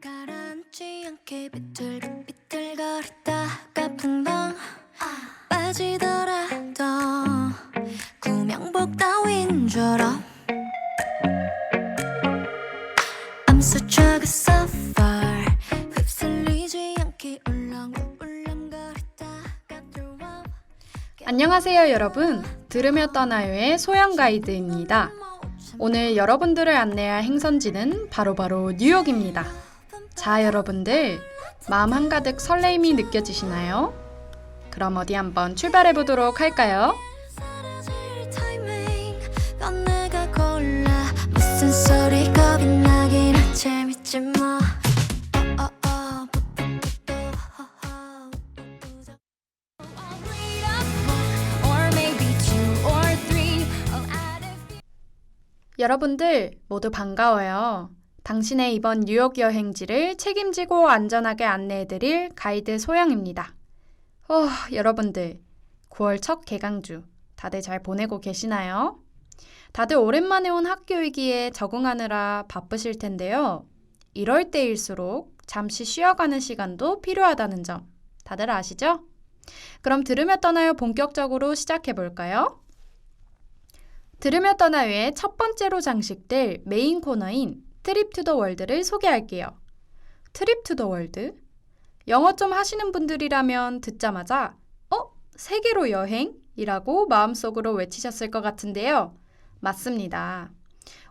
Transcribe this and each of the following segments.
가라앉지 않게 비틀비틀거리다가 풍덩 빠지더라도 구명복 따윈 줄 알아 I'm such a sapphire 휩쓸리지 않게 울렁울렁거리다가 throw 안녕하세요, 여러분. 들으며 떠나요의 소영 가이드입니다. 오늘 여러분들을 안내할 행선지는 바로 바로 뉴욕입니다. 자, 여러분들. 마음 한가득 설레임이 느껴지시나요? 그럼 어디 한번 출발해 보도록 할까요? 무슨 소리 겁이 나긴 해. 재밌지 뭐 여러분들 모두 반가워요. 당신의 이번 뉴욕 여행지를 책임지고 안전하게 안내해드릴 가이드 소영입니다. 어, 여러분들 9월 첫 개강주 다들 잘 보내고 계시나요? 다들 오랜만에 온 학교이기에 적응하느라 바쁘실 텐데요. 이럴 때일수록 잠시 쉬어가는 시간도 필요하다는 점 다들 아시죠? 그럼 들으며 떠나요 본격적으로 시작해 볼까요? 들으며 떠나요의 첫 번째로 장식될 메인 코너인 트립 투 더 월드를 소개할게요. 트립 투 더 월드? 영어 좀 하시는 분들이라면 듣자마자 어? 세계로 여행? 이라고 마음속으로 외치셨을 것 같은데요. 맞습니다.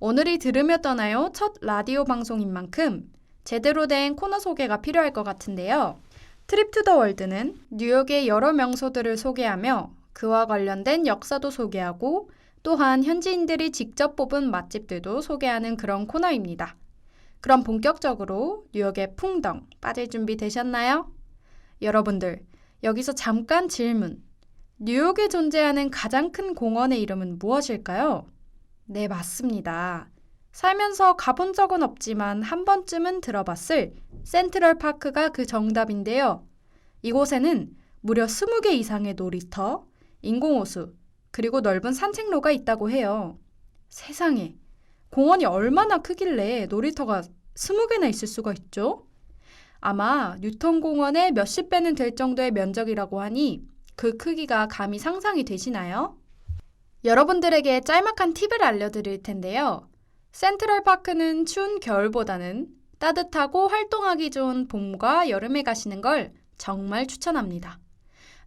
오늘이 들으며 떠나요 첫 라디오 방송인 만큼 제대로 된 코너 소개가 필요할 것 같은데요. 트립 투 더 월드는 뉴욕의 여러 명소들을 소개하며 그와 관련된 역사도 소개하고 또한 현지인들이 직접 뽑은 맛집들도 소개하는 그런 코너입니다. 그럼 본격적으로 뉴욕의 풍덩 빠질 준비 되셨나요? 여러분들, 여기서 잠깐 질문. 뉴욕에 존재하는 가장 큰 공원의 이름은 무엇일까요? 네, 맞습니다. 살면서 가본 적은 없지만 한 번쯤은 들어봤을 센트럴 파크가 그 정답인데요. 이곳에는 무려 20개 이상의 놀이터, 인공호수, 그리고 넓은 산책로가 있다고 해요. 세상에, 공원이 얼마나 크길래 놀이터가 20개나 있을 수가 있죠? 아마 뉴턴 공원의 몇십 배는 될 정도의 면적이라고 하니 그 크기가 감히 상상이 되시나요? 여러분들에게 짤막한 팁을 알려드릴 텐데요. 센트럴 파크는 추운 겨울보다는 따뜻하고 활동하기 좋은 봄과 여름에 가시는 걸 정말 추천합니다.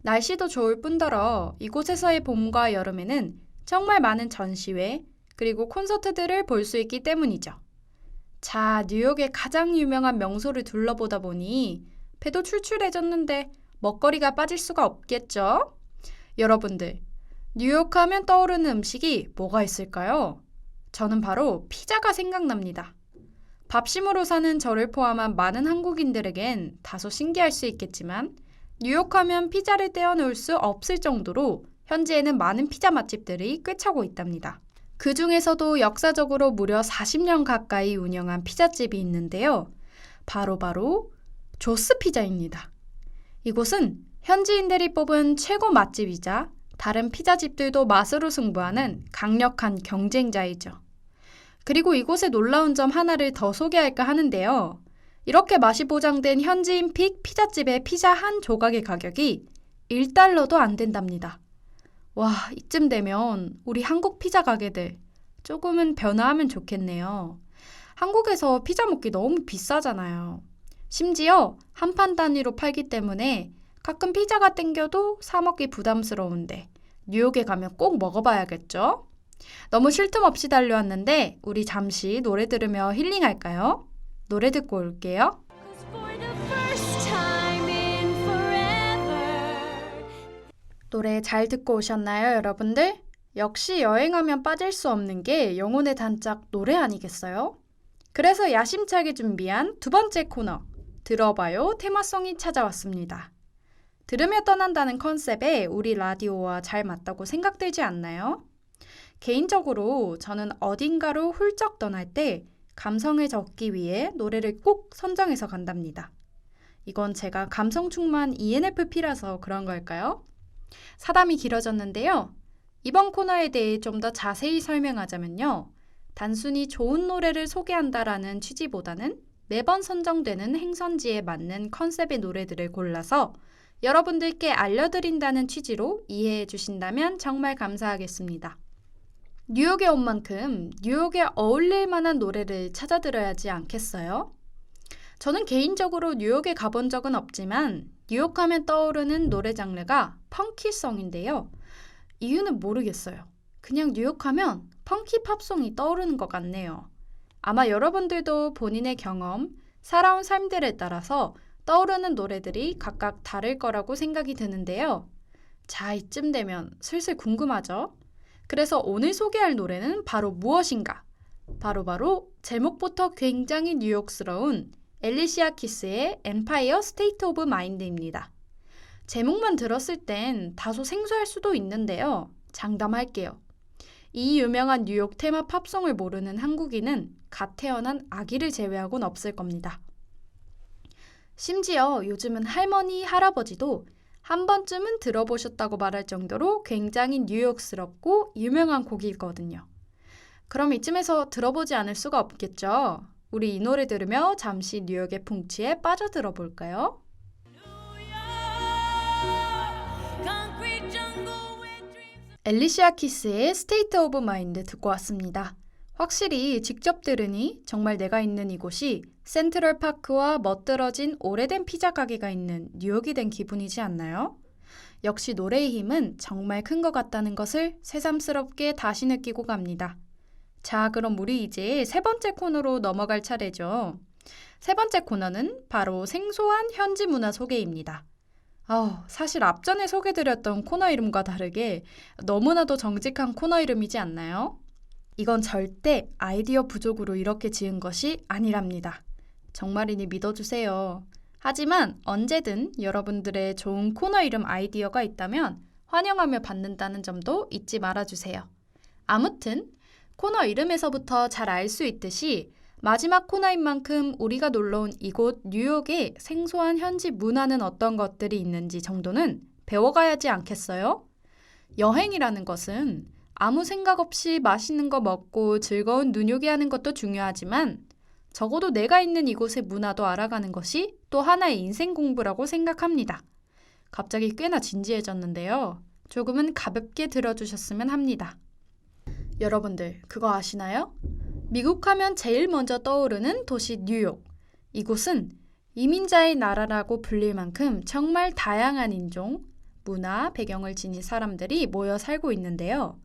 날씨도 좋을 뿐더러 이곳에서의 봄과 여름에는 정말 많은 전시회 그리고 콘서트들을 볼 수 있기 때문이죠. 자, 뉴욕의 가장 유명한 명소를 둘러보다 보니 배도 출출해졌는데 먹거리가 빠질 수가 없겠죠? 여러분들, 뉴욕 하면 떠오르는 음식이 뭐가 있을까요? 저는 바로 피자가 생각납니다. 밥심으로 사는 저를 포함한 많은 한국인들에겐 다소 신기할 수 있겠지만 뉴욕하면 피자를 떼어놓을 수 없을 정도로 현지에는 많은 피자 맛집들이 꿰차고 있답니다. 그 중에서도 역사적으로 무려 40년 가까이 운영한 피자집이 있는데요. 바로 바로 조스 피자입니다. 이곳은 현지인들이 뽑은 최고 맛집이자 다른 피자집들도 맛으로 승부하는 강력한 경쟁자이죠. 그리고 이곳의 놀라운 점 하나를 더 소개할까 하는데요. 이렇게 맛이 보장된 현지인 픽 피자집의 피자 한 조각의 가격이 1달러도 안 된답니다. 와, 이쯤 되면 우리 한국 피자 가게들 조금은 변화하면 좋겠네요. 한국에서 피자 먹기 너무 비싸잖아요. 심지어 한 판 단위로 팔기 때문에 가끔 피자가 땡겨도 사 먹기 부담스러운데 뉴욕에 가면 꼭 먹어봐야겠죠? 너무 쉴 틈 없이 달려왔는데 우리 잠시 노래 들으며 힐링할까요? 노래 듣고 올게요. 노래 잘 듣고 오셨나요, 여러분들? 역시 여행하면 빠질 수 없는 게 영혼의 단짝 노래 아니겠어요? 그래서 야심차게 준비한 두 번째 코너, 들어봐요 테마송이 찾아왔습니다. 들으며 떠난다는 컨셉에 우리 라디오와 잘 맞다고 생각되지 않나요? 개인적으로 저는 어딘가로 훌쩍 떠날 때 감성을 적기 위해 노래를 꼭 선정해서 간답니다. 이건 제가 감성 충만 ENFP라서 그런 걸까요? 사담이 길어졌는데요. 이번 코너에 대해 좀 더 자세히 설명하자면요. 단순히 좋은 노래를 소개한다라는 취지보다는 매번 선정되는 행선지에 맞는 컨셉의 노래들을 골라서 여러분들께 알려드린다는 취지로 이해해 주신다면 정말 감사하겠습니다. 뉴욕에 온 만큼 뉴욕에 어울릴 만한 노래를 찾아 들어야지 않겠어요? 저는 개인적으로 뉴욕에 가본 적은 없지만 뉴욕 하면 떠오르는 노래 장르가 펑키송인데요. 이유는 모르겠어요. 그냥 뉴욕 하면 펑키 팝송이 떠오르는 것 같네요. 아마 여러분들도 본인의 경험, 살아온 삶들에 따라서 떠오르는 노래들이 각각 다를 거라고 생각이 드는데요. 자, 이쯤 되면 슬슬 궁금하죠? 그래서 오늘 소개할 노래는 바로 무엇인가? 바로 바로 제목부터 굉장히 뉴욕스러운 엘리시아 키스의 엠파이어 스테이트 오브 마인드입니다. 제목만 들었을 땐 다소 생소할 수도 있는데요. 장담할게요. 이 유명한 뉴욕 테마 팝송을 모르는 한국인은 갓 태어난 아기를 제외하곤 없을 겁니다. 심지어 요즘은 할머니, 할아버지도 한 번쯤은 들어보셨다고 말할 정도로 굉장히 뉴욕스럽고 유명한 곡이거든요. 그럼 이쯤에서 들어보지 않을 수가 없겠죠. 우리 이 노래 들으며 잠시 뉴욕의 풍치에 빠져들어 볼까요? 엘리시아 키스의 스테이트 오브 마인드 듣고 왔습니다. 확실히 직접 들으니 정말 내가 있는 이곳이 센트럴 파크와 멋들어진 오래된 피자 가게가 있는 뉴욕이 된 기분이지 않나요? 역시 노래의 힘은 정말 큰 것 같다는 것을 새삼스럽게 다시 느끼고 갑니다. 자, 그럼 우리 이제 세 번째 코너로 넘어갈 차례죠. 세 번째 코너는 바로 생소한 현지 문화 소개입니다. 아, 사실 앞전에 소개드렸던 코너 이름과 다르게 너무나도 정직한 코너 이름이지 않나요? 이건 절대 아이디어 부족으로 이렇게 지은 것이 아니랍니다. 정말이니 믿어주세요. 하지만 언제든 여러분들의 좋은 코너 이름 아이디어가 있다면 환영하며 받는다는 점도 잊지 말아주세요. 아무튼 코너 이름에서부터 잘 알 수 있듯이 마지막 코너인 만큼 우리가 놀러 온 이곳 뉴욕의 생소한 현지 문화는 어떤 것들이 있는지 정도는 배워가야지 않겠어요? 여행이라는 것은 아무 생각 없이 맛있는 거 먹고 즐거운 눈요기 하는 것도 중요하지만 적어도 내가 있는 이곳의 문화도 알아가는 것이 또 하나의 인생 공부라고 생각합니다. 갑자기 꽤나 진지해졌는데요. 조금은 가볍게 들어주셨으면 합니다. 여러분들, 그거 아시나요? 미국 하면 제일 먼저 떠오르는 도시 뉴욕. 이곳은 이민자의 나라라고 불릴 만큼 정말 다양한 인종, 문화, 배경을 지닌 사람들이 모여 살고 있는데요.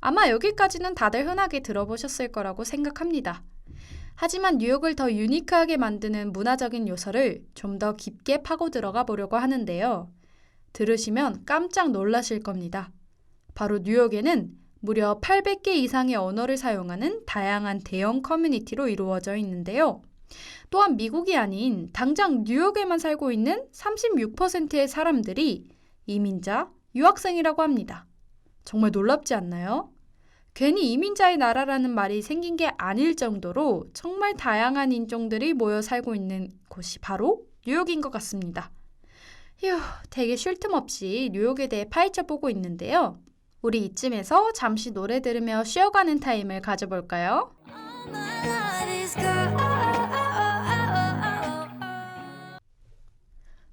아마 여기까지는 다들 흔하게 들어보셨을 거라고 생각합니다. 하지만 뉴욕을 더 유니크하게 만드는 문화적인 요소를 좀 더 깊게 파고 들어가 보려고 하는데요. 들으시면 깜짝 놀라실 겁니다. 바로 뉴욕에는 무려 800개 이상의 언어를 사용하는 다양한 대형 커뮤니티로 이루어져 있는데요. 또한 미국이 아닌 당장 뉴욕에만 살고 있는 36%의 사람들이 이민자, 유학생이라고 합니다. 정말 놀랍지 않나요? 괜히 이민자의 나라라는 말이 생긴 게 아닐 정도로 정말 다양한 인종들이 모여 살고 있는 곳이 바로 뉴욕인 것 같습니다. 휴, 되게 쉴 틈 없이 뉴욕에 대해 파헤쳐 보고 있는데요. 우리 이쯤에서 잠시 노래 들으며 쉬어가는 타임을 가져볼까요?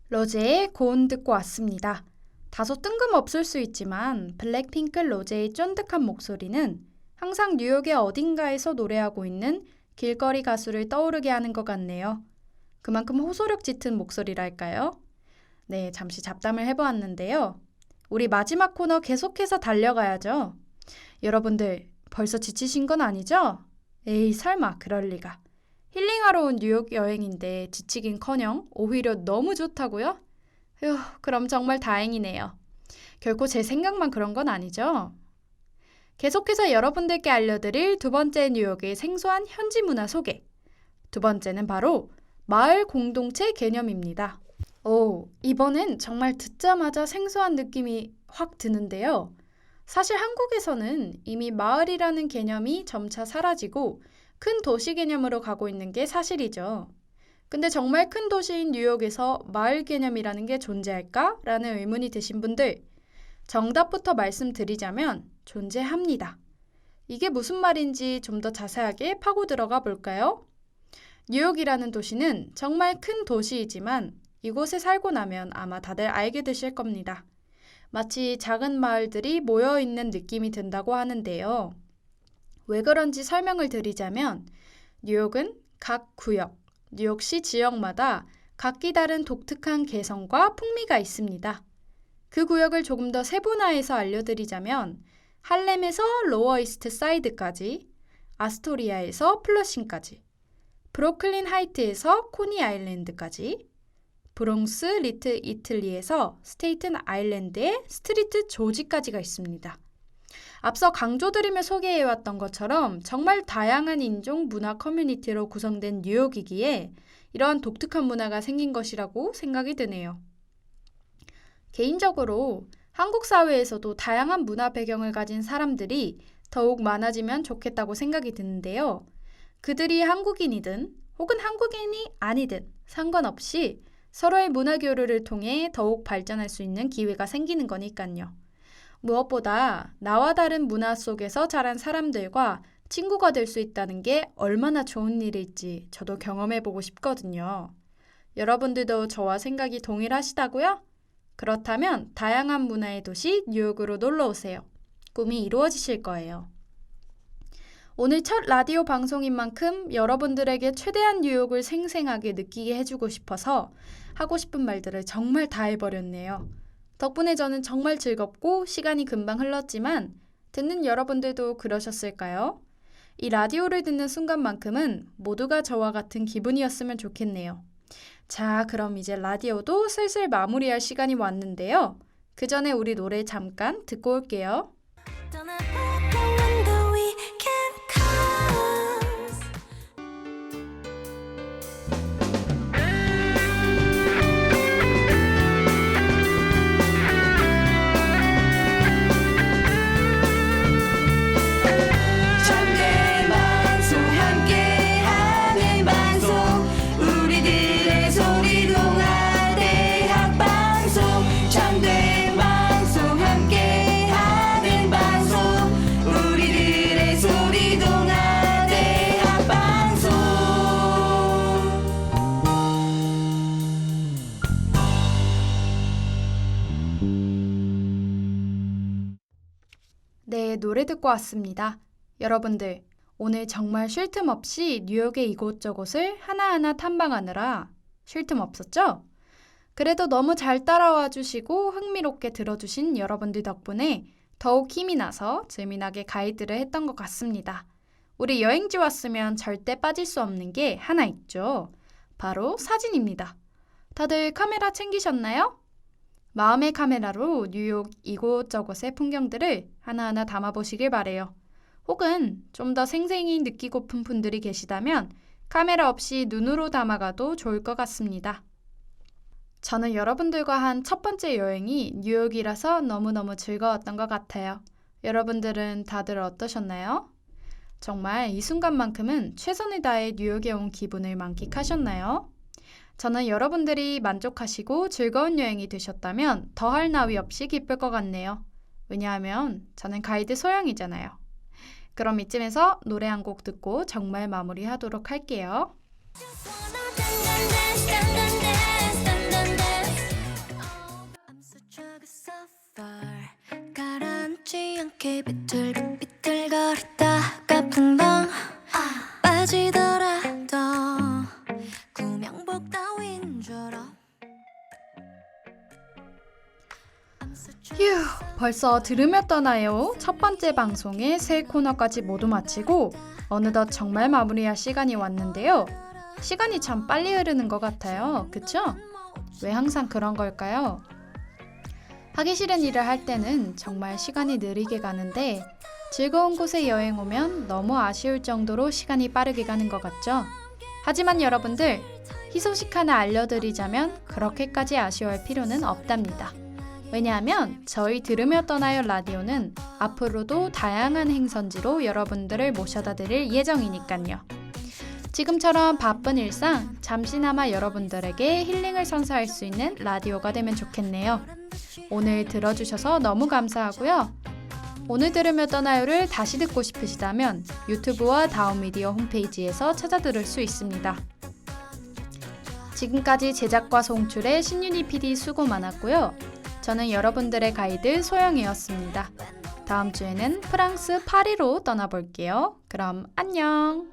로제의 고운 듣고 왔습니다. 다소 뜬금없을 수 있지만 블랙핑크 로제의 쫀득한 목소리는 항상 뉴욕의 어딘가에서 노래하고 있는 길거리 가수를 떠오르게 하는 것 같네요. 그만큼 호소력 짙은 목소리랄까요? 네, 잠시 잡담을 해보았는데요. 우리 마지막 코너 계속해서 달려가야죠. 여러분들 벌써 지치신 건 아니죠? 에이, 설마 그럴 리가. 힐링하러 온 뉴욕 여행인데 지치긴 커녕 오히려 너무 좋다고요? 휴, 그럼 정말 다행이네요. 결코 제 생각만 그런 건 아니죠? 계속해서 여러분들께 알려드릴 두 번째 뉴욕의 생소한 현지 문화 소개. 두 번째는 바로 마을 공동체 개념입니다. 오, 이번엔 정말 듣자마자 생소한 느낌이 확 드는데요. 사실 한국에서는 이미 마을이라는 개념이 점차 사라지고 큰 도시 개념으로 가고 있는 게 사실이죠. 근데 정말 큰 도시인 뉴욕에서 마을 개념이라는 게 존재할까? 라는 의문이 드신 분들, 정답부터 말씀드리자면 존재합니다. 이게 무슨 말인지 좀 더 자세하게 파고 들어가 볼까요? 뉴욕이라는 도시는 정말 큰 도시이지만 이곳에 살고 나면 아마 다들 알게 되실 겁니다. 마치 작은 마을들이 모여 있는 느낌이 든다고 하는데요. 왜 그런지 설명을 드리자면 뉴욕은 각 구역, 뉴욕시 지역마다 각기 다른 독특한 개성과 풍미가 있습니다. 그 구역을 조금 더 세분화해서 알려드리자면 할렘에서 로어 이스트 사이드까지, 아스토리아에서 플러싱까지, 브로클린 하이트에서 코니 아일랜드까지, 브롱스 리트 이틀리에서 스테이튼 아일랜드의 스트리트 조지까지가 있습니다. 앞서 강조드리며 소개해왔던 것처럼 정말 다양한 인종 문화 커뮤니티로 구성된 뉴욕이기에 이러한 독특한 문화가 생긴 것이라고 생각이 드네요. 개인적으로 한국 사회에서도 다양한 문화 배경을 가진 사람들이 더욱 많아지면 좋겠다고 생각이 드는데요. 그들이 한국인이든 혹은 한국인이 아니든 상관없이 서로의 문화 교류를 통해 더욱 발전할 수 있는 기회가 생기는 거니까요. 무엇보다 나와 다른 문화 속에서 자란 사람들과 친구가 될 수 있다는 게 얼마나 좋은 일일지 저도 경험해 보고 싶거든요. 여러분들도 저와 생각이 동일하시다고요? 그렇다면 다양한 문화의 도시 뉴욕으로 놀러 오세요. 꿈이 이루어지실 거예요. 오늘 첫 라디오 방송인 만큼 여러분들에게 최대한 뉴욕을 생생하게 느끼게 해주고 싶어서 하고 싶은 말들을 정말 다 해버렸네요. 덕분에 저는 정말 즐겁고 시간이 금방 흘렀지만 듣는 여러분들도 그러셨을까요? 이 라디오를 듣는 순간만큼은 모두가 저와 같은 기분이었으면 좋겠네요. 자, 그럼 이제 라디오도 슬슬 마무리할 시간이 왔는데요. 그 전에 우리 노래 잠깐 듣고 올게요. 노래 듣고 왔습니다. 여러분들, 오늘 정말 쉴 틈 없이 뉴욕의 이곳저곳을 하나하나 탐방하느라 쉴 틈 없었죠? 그래도 너무 잘 따라와 주시고 흥미롭게 들어주신 여러분들 덕분에 더욱 힘이 나서 재미나게 가이드를 했던 것 같습니다. 우리 여행지 왔으면 절대 빠질 수 없는 게 하나 있죠. 바로 사진입니다. 다들 카메라 챙기셨나요? 마음의 카메라로 뉴욕 이곳저곳의 풍경들을 하나하나 담아보시길 바래요. 혹은 좀 더 생생히 느끼고픈 분들이 계시다면 카메라 없이 눈으로 담아가도 좋을 것 같습니다. 저는 여러분들과 한 첫 번째 여행이 뉴욕이라서 너무너무 즐거웠던 것 같아요. 여러분들은 다들 어떠셨나요? 정말 이 순간만큼은 최선을 다해 뉴욕에 온 기분을 만끽하셨나요? 저는 여러분들이 만족하시고 즐거운 여행이 되셨다면 더할 나위 없이 기쁠 것 같네요. 왜냐하면 저는 가이드 소영이잖아요. 그럼 이쯤에서 노래 한 곡 듣고 정말 마무리하도록 할게요. 벌써 들으며 떠나요. 첫 번째 방송의 세 코너까지 모두 마치고 어느덧 정말 마무리할 시간이 왔는데요. 시간이 참 빨리 흐르는 것 같아요. 그쵸? 왜 항상 그런 걸까요? 하기 싫은 일을 할 때는 정말 시간이 느리게 가는데 즐거운 곳에 여행 오면 너무 아쉬울 정도로 시간이 빠르게 가는 것 같죠? 하지만 여러분들, 희소식 하나 알려드리자면 그렇게까지 아쉬워할 필요는 없답니다. 왜냐하면 저희 들으며 떠나요 라디오는 앞으로도 다양한 행선지로 여러분들을 모셔다 드릴 예정이니까요. 지금처럼 바쁜 일상 잠시나마 여러분들에게 힐링을 선사할 수 있는 라디오가 되면 좋겠네요. 오늘 들어주셔서 너무 감사하고요. 오늘 들으며 떠나요를 다시 듣고 싶으시다면 유튜브와 다운미디어 홈페이지에서 찾아 들을 수 있습니다. 지금까지 제작과 송출의 신윤희 PD 수고 많았고요. 저는 여러분들의 가이드 소영이었습니다. 다음 주에는 프랑스 파리로 떠나볼게요. 그럼 안녕!